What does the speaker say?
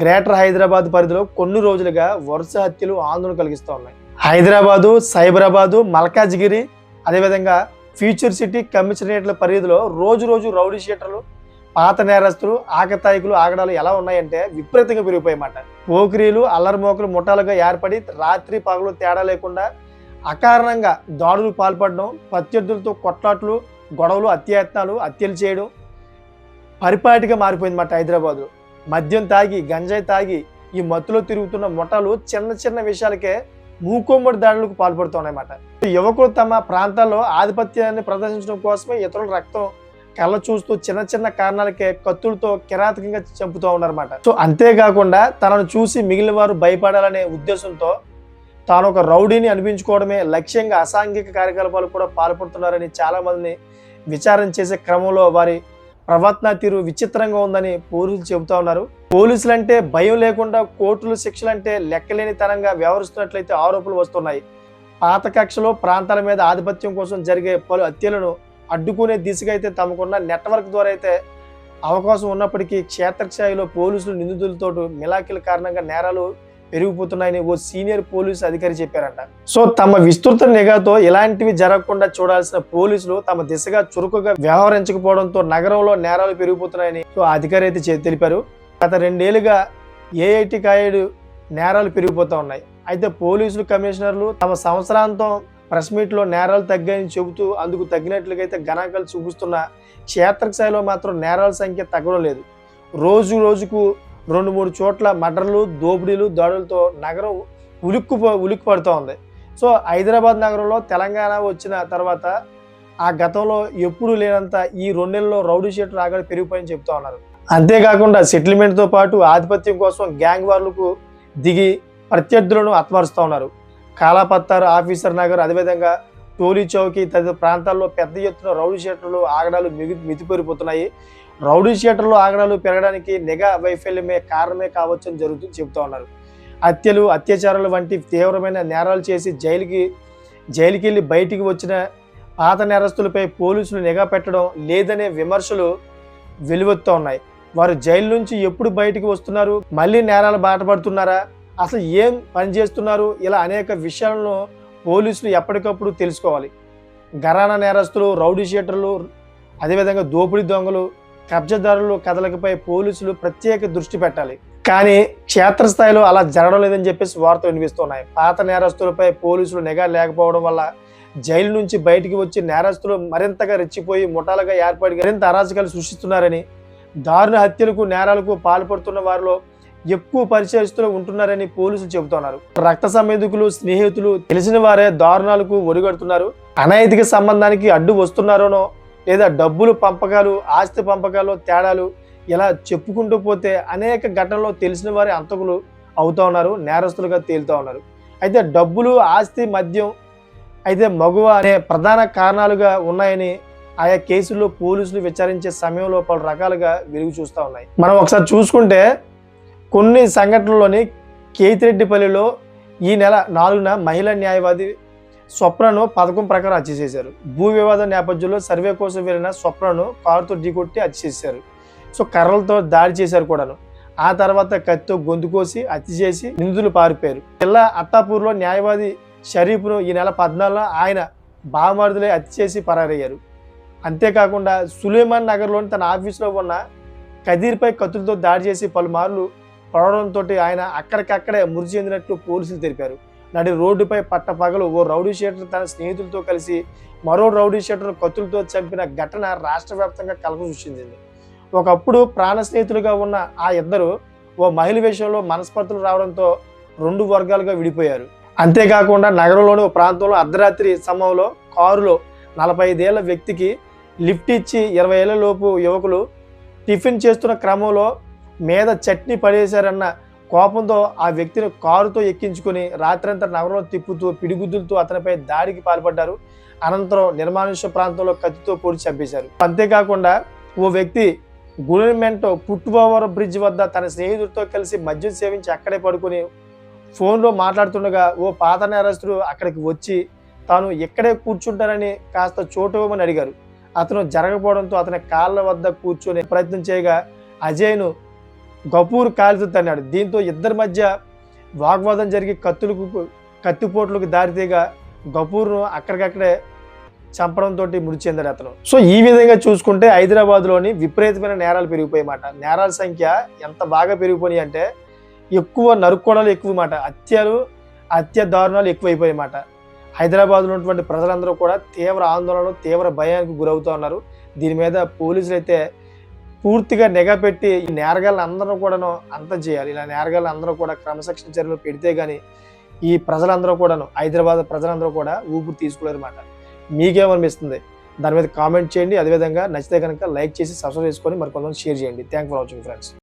Greater Hyderabad పరిధిలో కొన్ని రోజులుగా వరుస హత్యలు ఆందోళన కలిగిస్తూ ఉన్నాయి. హైదరాబాదు సైబరాబాదు మల్కాజ్గిరి అదేవిధంగా ఫ్యూచర్ సిటీ కమిషనరేట్ల పరిధిలో రోజు రోజు రౌడీ షీటర్లు పాత నేరస్తులు ఆకతాయికులు ఆగడాలు ఎలా ఉన్నాయంటే విపరీతంగా పెరిగిపోయాయన్నమాట పోకిరీలు అల్లరిమోకలు ముఠాలుగా ఏర్పడి రాత్రి పగలు తేడా లేకుండా అకారణంగా దాడులు పాల్పడడం ప్రత్యర్థులతో కొట్లాట్లు గొడవలు అత్యయత్నాలు హత్యలు చేయడం పరిపాటిగా మారిపోయిందన్నమాట హైదరాబాదు. మద్యం తాగి గంజాయి తాగి ఈ మత్తులో తిరుగుతున్న ముఠాలు చిన్న చిన్న విషయాలకే మూకోమ్మడి దాడులకు పాల్పడుతున్నాయన్నమాట. యువకులు తమ ప్రాంతాల్లో ఆధిపత్యాన్ని ప్రదర్శించడం కోసమే ఇతరుల రక్తం కళ్ళ చూస్తూ చిన్న చిన్న కారణాలకే కత్తులతో కిరాతకంగా చంపుతూ ఉన్నారన్నమాట. సో అంతేకాకుండా తనను చూసి మిగిలిన వారు భయపడాలనే ఉద్దేశంతో తాను ఒక రౌడీని అనిపించుకోవడమే లక్ష్యంగా అసాంఘిక కార్యకలాపాలు కూడా పాల్పడుతున్నారని చాలా మందిని విచారణ చేసే క్రమంలో వారి ప్రవర్తన తీరు విచిత్రంగా ఉందని పోలీసులు చెబుతా ఉన్నారు. పోలీసులు అంటే భయం లేకుండా కోర్టులు శిక్షలు అంటే లెక్కలేనితనంగా వ్యవహరిస్తున్నట్లయితే ఆరోపణలు వస్తున్నాయి. పాత కక్షలో ప్రాంతాల మీద ఆధిపత్యం కోసం జరిగే పలు హత్యలను అడ్డుకునే దిశగా అయితే తమకున్న నెట్వర్క్ ద్వారా అయితే అవకాశం ఉన్నప్పటికీ క్షేత్రస్థాయిలో పోలీసులు నిందితులతో మిలాకిల కారణంగా నేరాలు పెరిగిపోతున్నాయని ఓ సీనియర్ పోలీసు అధికారి చెప్పారంట. సో తమ విస్తృత నిఘాతో ఇలాంటివి జరగకుండా చూడాల్సిన పోలీసులు తమ దిశగా చురుకుగా వ్యవహరించకపోవడంతో నగరంలో నేరాలు పెరిగిపోతున్నాయని సో అధికారి అయితే తెలిపారు. గత రెండేళ్ళుగా ఏఐటి కాయడు నేరాలు పెరిగిపోతూ ఉన్నాయి. అయితే పోలీసులు కమిషనర్లు తమ సంవత్సరాంతం ప్రెస్ మీట్లో నేరాలు తగ్గాయని చెబుతూ అందుకు తగ్గినట్లుగైతే గణాంకాలు చూపిస్తున్న క్షేత్రస్థాయిలో మాత్రం నేరాల సంఖ్య తగ్గడం లేదు. రోజు రోజుకు రెండు మూడు చోట్ల మర్డర్లు దోపిడీలు దాడులతో నగరం ఉలిక్కు ఉలిక్కు పడుతూ ఉంది. సో హైదరాబాద్ నగరంలో తెలంగాణ వచ్చిన తర్వాత ఆ గతంలో ఎప్పుడు లేనంత ఈ రెండు నెలల్లో రౌడీ షీట్ రాగాడు పెరిగిపోయని చెప్తా ఉన్నారు. అంతేకాకుండా సెటిల్మెంట్తో పాటు ఆధిపత్యం కోసం గ్యాంగ్ వార్లకు దిగి ప్రత్యర్థులను ఆత్మరుస్తూ ఉన్నారు. కాలాపత్తారు ఆఫీసర్ నగర్ అదేవిధంగా టోలీ చౌకీ తదితర ప్రాంతాల్లో పెద్ద ఎత్తున రౌడీ షీటర్లు ఆగడాలు మిగి మితిపెరిగిపోతున్నాయి రౌడీ షీటర్లు ఆగడాలు పెరగడానికి నిఘా వైఫల్యమే కారణమే కావచ్చని జరుగుతూ జరుగుతుంది చెబుతూ ఉన్నారు. హత్యలు అత్యాచారాలు వంటి తీవ్రమైన నేరాలు చేసి జైలుకి జైలుకి వెళ్ళి బయటికి వచ్చిన పాత నేరస్తులపై పోలీసులు నిఘా పెట్టడం లేదనే విమర్శలు వెలువెత్తుతూ ఉన్నాయి. వారు జైలు నుంచి ఎప్పుడు బయటికి వస్తున్నారు? మళ్ళీ నేరాలు బాటపడుతున్నారా? అసలు ఏం పని చేస్తున్నారు? ఇలా అనేక విషయాలను పోలీసులు ఎప్పటికప్పుడు తెలుసుకోవాలి. గరానా నేరస్తులు రౌడీ షీటర్లు అదేవిధంగా దోపిడీ దొంగలు కబ్జాదారులు కథలకపై పోలీసులు ప్రత్యేక దృష్టి పెట్టాలి. కానీ క్షేత్రస్థాయిలో అలా జరగడం లేదని చెప్పేసి వార్తలు వినిపిస్తున్నాయి. పాత నేరస్తులపై పోలీసులు నిఘా లేకపోవడం వల్ల జైలు నుంచి బయటికి వచ్చి నేరస్తులు మరింతగా రెచ్చిపోయి ముఠాలుగా ఏర్పడి మరింత అరాచకాలు సృష్టిస్తున్నారని దారుణ హత్యలకు నేరాలకు పాల్పడుతున్న వారిలో ఎక్కువ పరిచయస్తులు ఉంటున్నారని పోలీసులు చెబుతున్నారు. రక్త సంబంధికులు స్నేహితులు తెలిసిన వారే దారుణాలకు ఒడిగడుతున్నారు. అనైతిక సంబంధానికి అడ్డు వస్తున్నారోనో లేదా డబ్బులు పంపకాలు ఆస్తి పంపకాలు తేడాలు ఇలా చెప్పుకుంటూ పోతే అనేక ఘటనలో తెలిసిన వారి అంతకులు అవుతూ ఉన్నారు నేరస్తులుగా తేలుతూ ఉన్నారు. అయితే డబ్బులు ఆస్తి మద్యం అయితే మగువ అనే ప్రధాన కారణాలుగా ఉన్నాయని ఆయా కేసుల్లో పోలీసులు విచారించే సమయంలో పలు రకాలుగా వెలుగు చూస్తూ ఉన్నాయి. మనం ఒకసారి చూసుకుంటే కొన్ని సంఘటనల్లోని కేతిరెడ్డిపల్లిలో ఈ నెల నాలుగున మహిళా న్యాయవాది స్వప్నను పథకం ప్రకారం హత్య చేశారు భూ వివాదం నేపథ్యంలో సర్వే కోసం వెళ్ళిన స్వప్నను కారుతో ఢీకొట్టి హత్య చేశారు సో కర్రలతో దాడి చేశారు కూడాను. ఆ తర్వాత కత్తితో గొంతు కోసి హత్య చేసి నిందితులు పారిపోయారు. జిల్లా అత్తాపూర్లో న్యాయవాది షరీఫ్ను ఈ నెల పద్నాలుగులో ఆయన బావమరుదులే హత్య చేసి పరారయ్యారు. అంతేకాకుండా సులేమాన్ నగర్లోని తన ఆఫీసులో ఉన్న కదీర్పై కత్తులతో దాడి చేసి పలుమార్లు పడడంతో ఆయన అక్కడికక్కడే మృతి చెందినట్లు పోలీసులు తెలిపారు. నడి రోడ్డుపై పట్టపగలు ఓ రౌడీ షీటర్ తన స్నేహితులతో కలిసి మరో రౌడీ షీటర్ కత్తులతో చంపిన ఘటన రాష్ట్ర వ్యాప్తంగా కలక సృష్టించింది ఒకప్పుడు ప్రాణ స్నేహితులుగా ఉన్న ఆ ఇద్దరు ఓ మహిళ విషయంలో మనస్పర్ధలు రావడంతో రెండు వర్గాలుగా విడిపోయారు. అంతేకాకుండా నగరంలోని ఓ ప్రాంతంలో అర్ధరాత్రి సమయంలో కారులో నలభై ఐదేళ్ళ వ్యక్తికి లిఫ్ట్ ఇచ్చి ఇరవై ఏళ్ళ లోపు యువకులు టిఫిన్ చేస్తున్న క్రమంలో మీద చట్నీ పడేశారన్న కోపంతో ఆ వ్యక్తిని కారుతో ఎక్కించుకొని రాత్రంతా నగరంలో తిప్పుతూ పిడిగుద్దులతో అతనిపై దాడికి పాల్పడ్డారు. అనంతరం నిర్మానుష్య ప్రాంతంలో కత్తితో పొడి చంపేశారు. అంతేకాకుండా ఓ వ్యక్తి గుడిమెంటో పుట్టుబోవరం బ్రిడ్జ్ వద్ద తన స్నేహితుడితో కలిసి మద్యం సేవించి అక్కడే పడుకొని ఫోన్లో మాట్లాడుతుండగా ఓ పాత నేరస్తుడు అక్కడికి వచ్చి తాను ఇక్కడే కూర్చుంటానని కాస్త చోటు ఇవ్వమని అడిగారు. అతను జరగకపోవడంతో అతని కాళ్ళ వద్ద కూర్చొని ప్రయత్నం చేయగా అజయ్ను గపూర్ కాలుతూ తన్నాడు దీంతో ఇద్దరి మధ్య వాగ్వాదం జరిగి కత్తులకు కత్తిపోట్లకు దారితీగా గపూర్ను అక్కడికక్కడే చంపడంతో మృతి చెందాడు అతను. సో ఈ విధంగా చూసుకుంటే హైదరాబాద్లోని విపరీతమైన నేరాలు పెరిగిపోయాయి మాట నేరాల సంఖ్య ఎంత బాగా పెరిగిపోయి అంటే ఎక్కువ నరుక్కోవడాలు ఎక్కువ మాట హత్యలు హత్య దారుణాలు ఎక్కువైపోయాయి మాట హైదరాబాద్లో ఉన్నటువంటి ప్రజలందరూ కూడా తీవ్ర ఆందోళనలు తీవ్ర భయానికి గురవుతూ ఉన్నారు. దీని మీద పోలీసులు అయితే పూర్తిగా నిఘా పెట్టి ఈ నేరగాళ్ళని అందరూ కూడాను అంతం చేయాలి. ఇలా నేరగాళ్ళని అందరూ కూడా క్రమశిక్షణ చర్యలు పెడితే కానీ ఈ ప్రజలందరూ కూడాను హైదరాబాద్ ప్రజలందరూ కూడా ఊపిరి తీసుకోలేరు అన్నమాట మీకేమనిపిస్తుంది? దాని మీద కామెంట్ చేయండి. అదేవిధంగా నచ్చితే కనుక లైక్ చేసి సబ్స్క్రైబ్ చేసుకొని మరి కొంతమంది షేర్ చేయండి. Thank for watching friends.